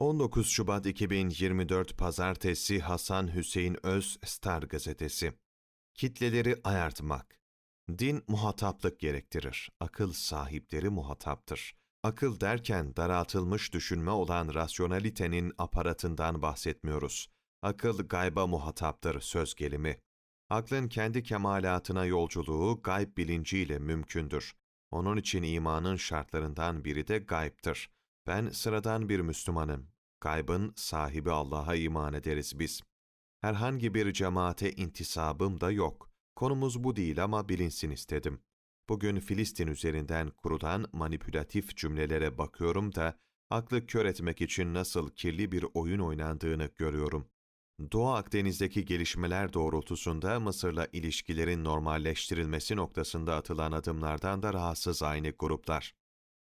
19 Şubat 2024 Pazartesi Hasan Hüseyin Öz Star Gazetesi Kitleleri ayartmak Din muhataplık gerektirir. Akıl sahipleri muhataptır. Akıl derken daraltılmış düşünme olan rasyonalitenin aparatından bahsetmiyoruz. Akıl gayba muhataptır söz gelimi. Aklın kendi kemalatına yolculuğu gayb bilinciyle mümkündür. Onun için imanın şartlarından biri de gaybtır. Ben sıradan bir Müslümanım. Gaybın sahibi Allah'a iman ederiz biz. Herhangi bir cemaate intisabım da yok. Konumuz bu değil ama bilinsin istedim. Bugün Filistin üzerinden kurulan manipülatif cümlelere bakıyorum da aklı kör etmek için nasıl kirli bir oyun oynandığını görüyorum. Doğu Akdeniz'deki gelişmeler doğrultusunda Mısır'la ilişkilerin normalleştirilmesi noktasında atılan adımlardan da rahatsız aynı gruplar.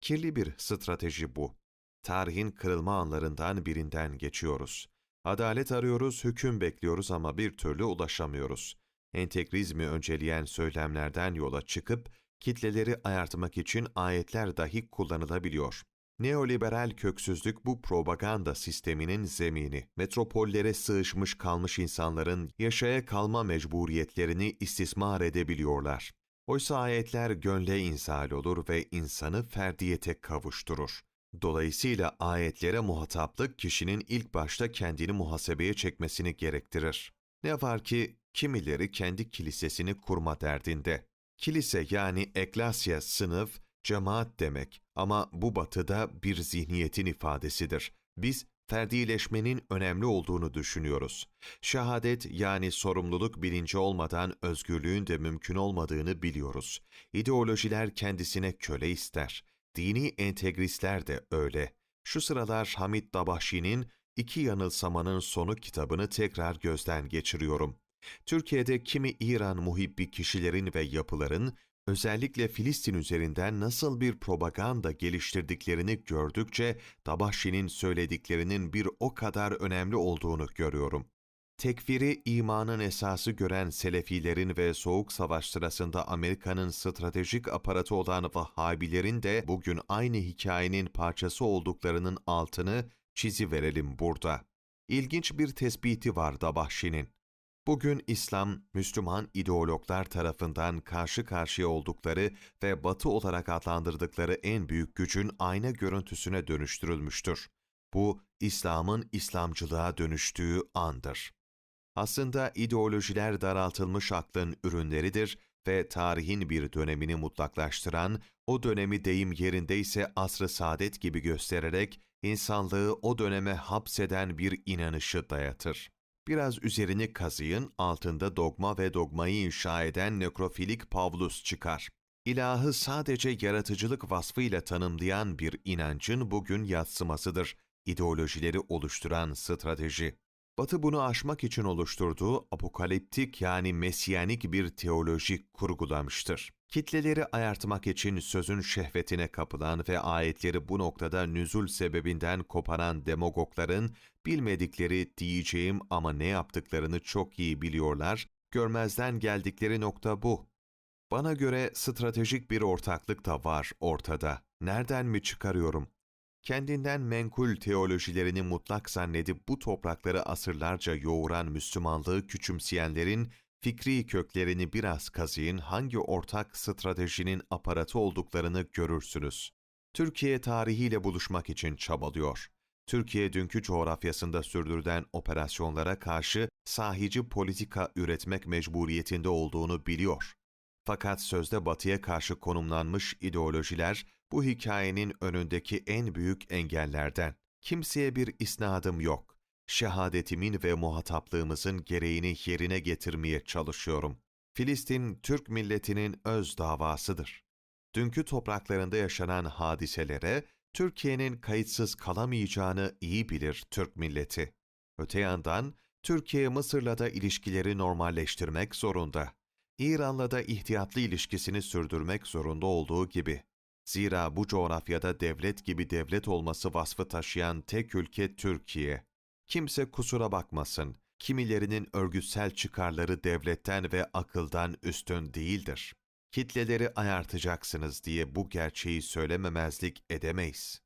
Kirli bir strateji bu. Tarihin kırılma anlarından birinden geçiyoruz. Adalet arıyoruz, hüküm bekliyoruz ama bir türlü ulaşamıyoruz. Entegrizmi önceleyen söylemlerden yola çıkıp kitleleri ayartmak için ayetler dahi kullanılabiliyor. Neoliberal köksüzlük bu propaganda sisteminin zemini. Metropollere sığışmış kalmış insanların yaşaya kalma mecburiyetlerini istismar edebiliyorlar. Oysa ayetler gönle insal olur ve insanı ferdiyete kavuşturur. Dolayısıyla ayetlere muhataplık kişinin ilk başta kendini muhasebeye çekmesini gerektirir. Ne var ki kimileri kendi kilisesini kurma derdinde. Kilise yani eklasya sınıf, cemaat demek ama bu batıda bir zihniyetin ifadesidir. Biz ferdileşmenin önemli olduğunu düşünüyoruz. Şehadet yani sorumluluk bilinci olmadan özgürlüğün de mümkün olmadığını biliyoruz. İdeolojiler kendisine köle ister. Dini entegristler de öyle. Şu sıralar Hamid Dabahşi'nin İki Yanılsamanın Sonu kitabını tekrar gözden geçiriyorum. Türkiye'de kimi İran muhibbi kişilerin ve yapıların özellikle Filistin üzerinden nasıl bir propaganda geliştirdiklerini gördükçe Dabahşi'nin söylediklerinin bir o kadar önemli olduğunu görüyorum. Tekfiri imanın esası gören Selefilerin ve Soğuk Savaş sırasında Amerika'nın stratejik aparatı olan Vahhabilerin de bugün aynı hikayenin parçası olduklarının altını çizi verelim burada. İlginç bir tespiti var Dabahşi'nin. Bugün İslam, Müslüman ideologlar tarafından karşı karşıya oldukları ve batı olarak adlandırdıkları en büyük gücün ayna görüntüsüne dönüştürülmüştür. Bu, İslam'ın İslamcılığa dönüştüğü andır. Aslında ideolojiler daraltılmış aklın ürünleridir ve tarihin bir dönemini mutlaklaştıran, o dönemi deyim yerindeyse asr-ı saadet gibi göstererek insanlığı o döneme hapseden bir inanışı dayatır. Biraz üzerini kazıyın, altında dogma ve dogmayı inşa eden nekrofilik Pavlus çıkar. İlahı sadece yaratıcılık vasfıyla tanımlayan bir inancın bugün yatsımasıdır, ideolojileri oluşturan strateji. Batı bunu aşmak için oluşturduğu apokaliptik yani mesyanik bir teoloji kurgulamıştır. Kitleleri ayartmak için sözün şehvetine kapılan ve ayetleri bu noktada nüzul sebebinden koparan demagogların bilmedikleri diyeceğim ama ne yaptıklarını çok iyi biliyorlar, görmezden geldikleri nokta bu. Bana göre stratejik bir ortaklık da var ortada. Nereden mi çıkarıyorum? Kendinden menkul teolojilerini mutlak zannedip bu toprakları asırlarca yoğuran Müslümanlığı küçümseyenlerin fikri köklerini biraz kazıyın hangi ortak stratejinin aparatı olduklarını görürsünüz. Türkiye tarihiyle buluşmak için çabalıyor. Türkiye dünkü coğrafyasında sürdürülen operasyonlara karşı sahici politika üretmek mecburiyetinde olduğunu biliyor. Fakat sözde batıya karşı konumlanmış ideolojiler bu hikayenin önündeki en büyük engellerden. Kimseye bir isnadım yok. Şehadetimin ve muhataplığımızın gereğini yerine getirmeye çalışıyorum. Filistin, Türk milletinin öz davasıdır. Dünkü topraklarında yaşanan hadiselere Türkiye'nin kayıtsız kalamayacağını iyi bilir Türk milleti. Öte yandan Türkiye Mısır'la da ilişkileri normalleştirmek zorunda. İran'la da ihtiyatlı ilişkisini sürdürmek zorunda olduğu gibi. Zira bu coğrafyada devlet gibi devlet olması vasfı taşıyan tek ülke Türkiye. Kimse kusura bakmasın, kimilerinin örgütsel çıkarları devletten ve akıldan üstün değildir. Kitleleri ayartacaksınız diye bu gerçeği söylememezlik edemeyiz.